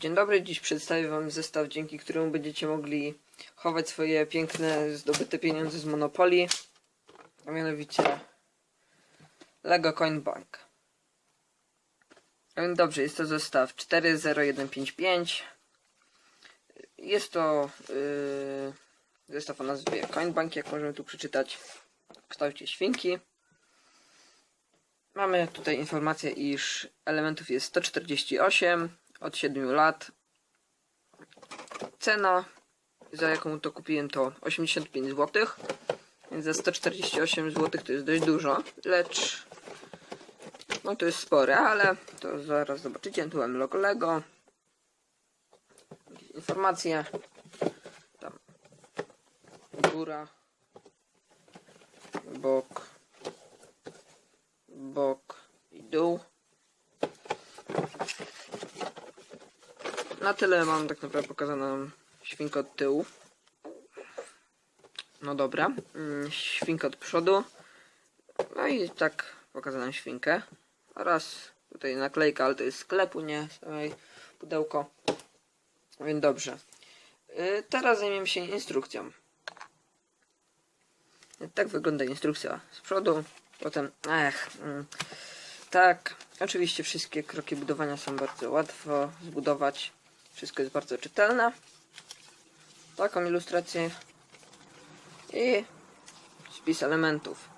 Dzień dobry, dziś przedstawię Wam zestaw, dzięki któremu będziecie mogli chować swoje piękne, zdobyte pieniądze z Monopoly, a mianowicie Lego Coin Bank. Dobrze, jest to zestaw 40155. Jest to yy, zestaw o nazwie Coin Bank, jak możemy tu przeczytać w kształcie świnki. Mamy tutaj informację, iż elementów jest 148 od 7 lat. Cena, za jaką to kupiłem, to 85 zł. Więc za 148 zł to jest dość dużo, lecz no to jest spore, ale to zaraz zobaczycie. Tu mam logo Lego. Informacje. Tam góra. Bok. Bok i dół. Na tyle mam tak naprawdę pokazaną świnkę od tyłu. No dobra. Mm, Świnkę od przodu. No i tak pokazaną świnkę. Oraz tutaj naklejka, ale to jest sklepu, nie samej pudełko. Więc dobrze. Y, Teraz zajmiemy się instrukcją. Tak wygląda instrukcja z przodu. Potem, ech, mm, tak. Oczywiście wszystkie kroki budowania są bardzo łatwo zbudować. Wszystko jest bardzo czytelne. Taką ilustrację i spis elementów.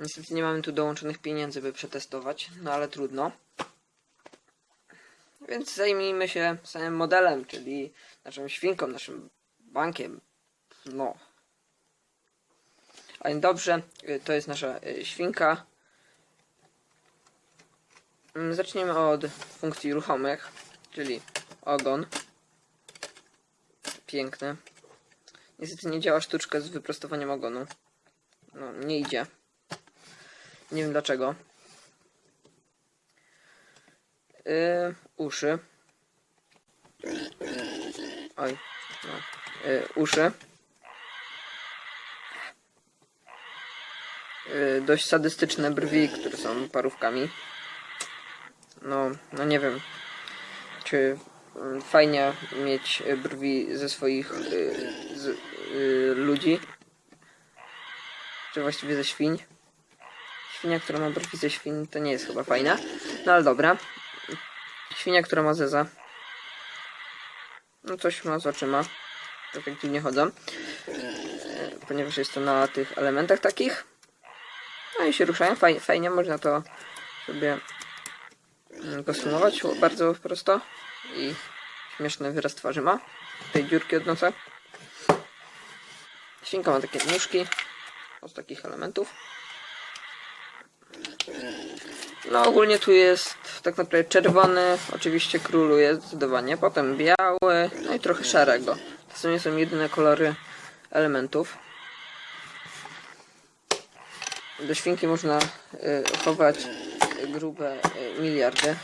Niestety nie mamy tu dołączonych pieniędzy, by przetestować, no ale trudno. Więc zajmijmy się samym modelem, czyli naszą świnką, naszym bankiem. No. A dobrze, y, to jest nasza y, świnka. Mm, Zaczniemy od funkcji ruchomych, czyli ogon. Piękny. Niestety nie działa sztuczka z wyprostowaniem ogonu. No, nie idzie. Nie wiem dlaczego. Yy, uszy. Oj. No. Yy, uszy. Yy, dość sadystyczne brwi, które są parówkami. No, no nie wiem, czy fajnie mieć brwi ze swoich y, z, y, ludzi, czy właściwie ze świń. Świnia, która ma brwi ze świń, to nie jest chyba fajna, no ale dobra. Świnia, która ma zeza. No coś ma z oczyma, tak jak dziwnie chodzą, E, ponieważ jest to na tych elementach takich. No i się ruszają, fajnie, fajnie można to sobie kostiumować bardzo prosto i śmieszny wyraz twarzy ma. Tej dziurki od nosa. Świnka ma takie nóżki z takich elementów. No ogólnie tu jest tak naprawdę czerwony, oczywiście króluje zdecydowanie, potem biały, no i trochę szarego. To nie są jedyne kolory elementów. Do świnki można y, chować grube y, miliardy.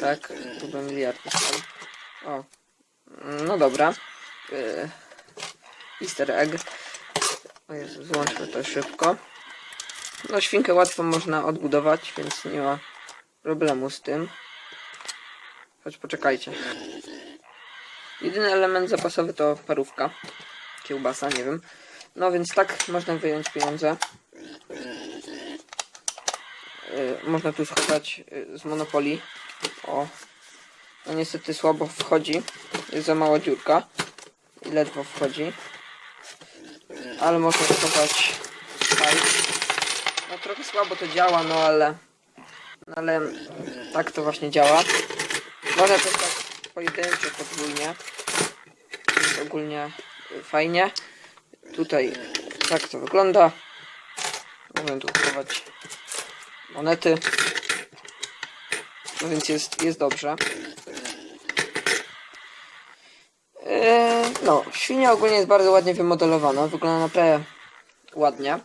Tak, grube miliardy. O, no dobra. Y, Easter egg. O Jezu, złączmy to szybko. No świnkę łatwo można odbudować, więc nie ma problemu z tym. Choć poczekajcie. Jedyny element zapasowy to parówka. Kiełbasa, nie wiem. No więc tak można wyjąć pieniądze. Yy, można tu schować yy, z Monopoli. O. No niestety słabo wchodzi. Jest za mała dziurka. I ledwo wchodzi. Ale można schować tutaj. No trochę słabo to działa, no ale... No ale tak to właśnie działa. Można też tak pojedynczo, podwójnie. Ogólnie y, fajnie. Tutaj tak to wygląda. Mogę tu chować monety. No więc jest, jest dobrze. Yy, no, świnia ogólnie jest bardzo ładnie wymodelowana. Wygląda naprawdę ładnie.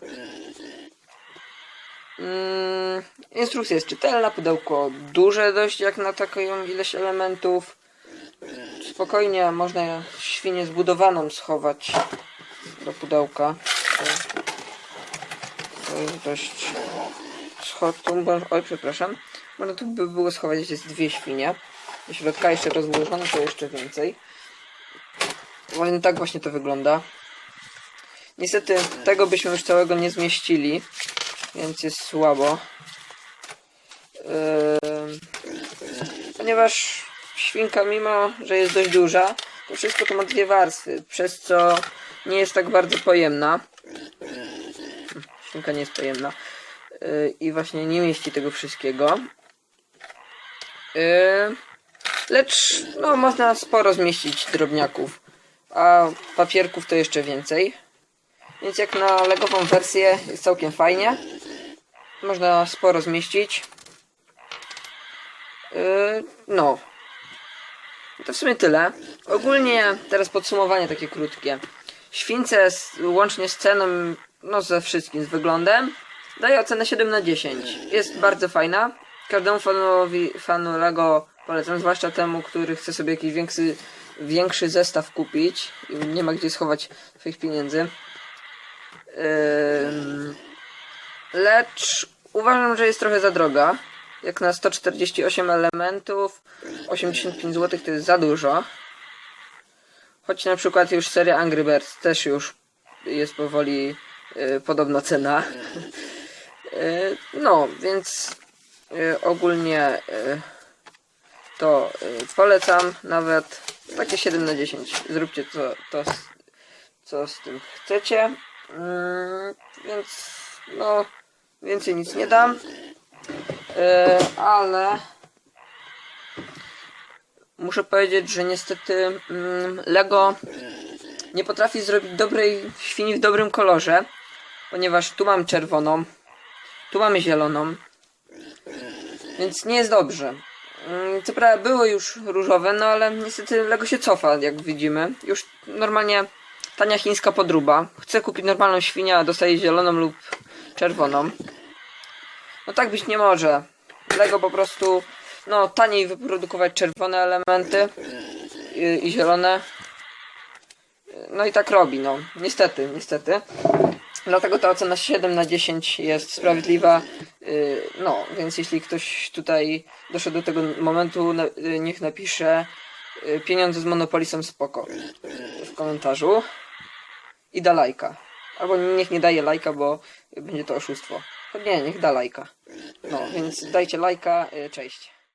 Mm, instrukcja jest czytelna, pudełko duże dość jak na taką ilość elementów. Spokojnie można świnię zbudowaną schować do pudełka. To jest dość... Oj, przepraszam. Można tu by było schować jest dwie świnie. Do środka jeszcze rozłożone, to jeszcze więcej. Właśnie tak właśnie to wygląda. Niestety tego byśmy już całego nie zmieścili, więc jest słabo. Ym, ponieważ świnka, mimo że jest dość duża, to wszystko to ma dwie warstwy, przez co nie jest tak bardzo pojemna. Świnka nie jest pojemna. Yy, I właśnie nie mieści tego wszystkiego. Yy, lecz no, można sporo zmieścić drobniaków, a papierków to jeszcze więcej. Więc jak na legową wersję jest całkiem fajnie. Można sporo zmieścić. Yy, no. To w sumie tyle. Ogólnie teraz podsumowanie takie krótkie. Śwince z, łącznie z ceną, no ze wszystkim, z wyglądem, daje ocenę 7 na 10. Jest bardzo fajna. Każdemu fanowi, fanu Lego polecam, zwłaszcza temu, który chce sobie jakiś większy, większy zestaw kupić i nie ma gdzie schować swoich pieniędzy. Ym, lecz uważam, że jest trochę za droga. Jak na 148 elementów, 85 zł to jest za dużo. Choć na przykład już seria Angry Birds też już jest powoli y, podobna cena. Y, no, więc y, ogólnie y, to y, polecam nawet takie 7 na 10. Zróbcie co, to, co z tym chcecie. Mm, więc no, więcej nic nie dam. Y, ale muszę powiedzieć, że niestety mm, Lego nie potrafi zrobić dobrej świni w dobrym kolorze, ponieważ tu mam czerwoną, tu mamy zieloną, więc nie jest dobrze. Mm, Co prawda były już różowe, no ale niestety Lego się cofa, jak widzimy. Już normalnie tania chińska podruba. Chcę kupić normalną świnię, a dostaję zieloną lub czerwoną. No tak być nie może. Lego po prostu, no taniej wyprodukować czerwone elementy i, i zielone. No i tak robi, no. Niestety, niestety. Dlatego ta ocena 7 na 10 jest sprawiedliwa. Yy, No, więc jeśli ktoś tutaj doszedł do tego momentu, yy, niech napisze yy, pieniądze z Monopoly są spoko w komentarzu i da lajka. Albo niech nie daje lajka, bo będzie to oszustwo. Nie, niech da lajka. No, więc dajcie lajka. yy, Cześć.